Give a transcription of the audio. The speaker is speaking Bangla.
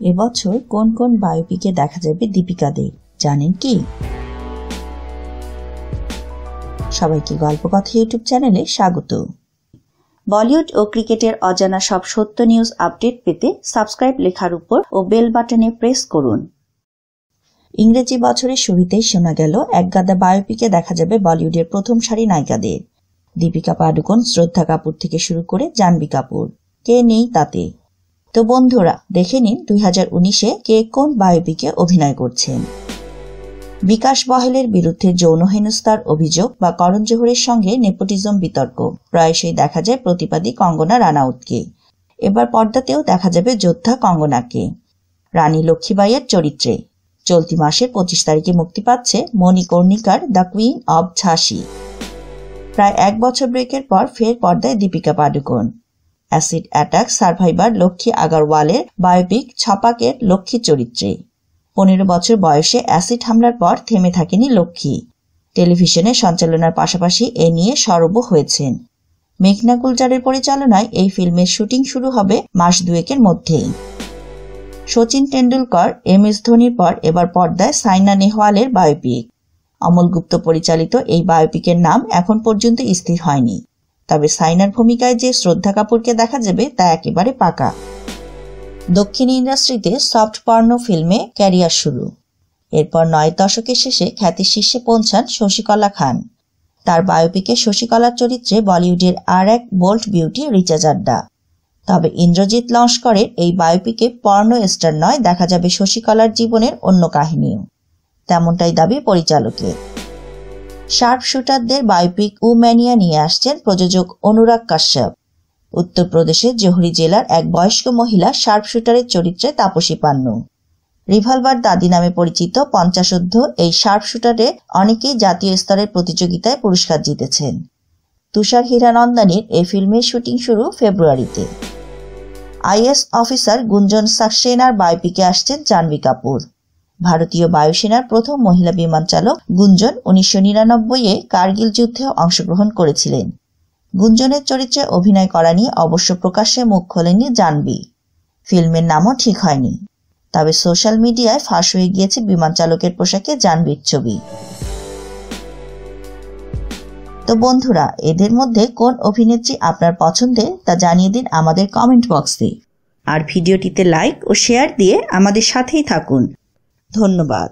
এবছর কোন কোন বায়োপিকে দেখা যাবে দীপিকা দে, জানেন কি? সবাইকে গল্প কথা ইউটিউব চ্যানেলে স্বাগত। বলিউড ও ক্রিকেটের অজানা সব সত্য নিউজ আপডেট পেতে সাবস্ক্রাইব লেখার উপর ও বেল বাটনে প্রেস করুন। ইংরেজি বছরের শুরুতেই শোনা গেল একগাদা বায়োপিকে দেখা যাবে বলিউডের প্রথম সারি নায়িকাদের। দীপিকা পাডুকোন, শ্রদ্ধা কাপুর থেকে শুরু করে জাহ্নবী কাপুর। কে নেই তাতে? তো বন্ধুরা, দেখে নিন দুই হাজার উনিশে কে কোন বায়োপিকে অভিনয় করছেন। বিকাশ বহেলের বিরুদ্ধে যৌন হেনস্থার অভিযোগ বা করণ জোহরের সঙ্গে নেপোটিজম বিতর্ক। প্রায়শই দেখা যায় প্রতিবাদী কঙ্গনা রানাউতকে। এবার পর্দাতেও দেখা যাবে যোদ্ধা কঙ্গনাকে। রানী লক্ষ্মীবাইয়ের চরিত্রে। চলতি মাসের পঁচিশ তারিখে মুক্তি পাচ্ছে মণি কর্ণিকার দ্য কুইন অব ঝাঁসি। প্রায় এক বছর ব্রেকের পর ফের পর্দায় Deepika Padukone. Acid attack survivor Lakshmi আগারওয়ালের biopic ছপাকের লক্ষ্মী চরিত্রে। পনেরো বছর বয়সে অ্যাসিড হামলার পর থেমে থাকেনি লক্ষ্মী। টেলিভিশনে সঞ্চালনার পাশাপাশি এ নিয়ে সরব হয়েছেন। মেঘনা গুলজারের পরিচালনায় এই ফিল্মের শুটিং শুরু হবে মাস দুয়েকের মধ্যেই। সচিন টেন্ডুলকর এম এস ধোনির পর এবার পর্দায় সাইনা নেহওয়ালের বায়োপিক। অমল গুপ্ত পরিচালিত এই বায়োপিকের নাম এখন পর্যন্ত স্থির হয়নি। তবে সাইনার ভূমিকায় যে শ্রদ্ধা কাপুরকে দেখা যাবে তা একেবারে পাকা। দক্ষিণ ইন্ডাস্ট্রিতে সফট পর্ণ ফিল্মে ক্যারিয়ার শুরু। এরপর নয় দশকের শেষে খ্যাতি শীর্ষে পৌঁছান শশীকলা খান। তার বায়োপিকে শশীকলার চরিত্রে বলিউডের আর এক বোল্ট বিউটি রিচা জাড্ডা। তবে ইন্দ্রজিৎ লস্করের এই বায়োপিকে পর্ণ স্টার নয়, দেখা যাবে শশীকলার জীবনের অন্য কাহিনীও। তেমনটাই দাবি পরিচালকের। শার্প শুটারদের বায়োপিক উম্যানিয়া নিয়ে আসছেন প্রযোজক অনুরাগ কাশ্যপ। উত্তরপ্রদেশের জোহরি জেলার এক বয়স্ক মহিলা শার্প শুটারের চরিত্রে তাপসী পান্নু। রিভলভার দাদি নামে পরিচিত পঞ্চাশোদ্ধ এই শার্প শুটারে অনেকেই জাতীয় স্তরের প্রতিযোগিতায় পুরস্কার জিতেছেন। তুষার হীরানন্দানীর এই ফিল্মের শুটিং শুরু ফেব্রুয়ারিতে। আইএস অফিসার গুঞ্জন সাকসেনার বায়োপিকে আসছেন জাহ্নবী কাপুর। ভারতীয় বায়ুসেনার প্রথম মহিলা বিমান চালক গুঞ্জন উনিশশো নিরানব্বইয়ে কার্গিল যুদ্ধে অংশগ্রহণ করেছিলেন। গুঞ্জনের চরিত্রে অভিনয় করা নিয়ে অবশ্য প্রকাশ্যে মুখ খোলেনি জানবি। ফিল্মের নামও ঠিক হয়নি। তবে সোশ্যাল মিডিয়ায় ফাঁস হয়ে গিয়েছে বিমান চালকের পোশাকে জানবির ছবি। তো বন্ধুরা, এদের মধ্যে কোন অভিনেত্রী আপনার পছন্দের তা জানিয়ে দিন আমাদের কমেন্ট বক্সে। আর ভিডিওটিতে লাইক ও শেয়ার দিয়ে আমাদের সাথেই থাকুন। ধন্যবাদ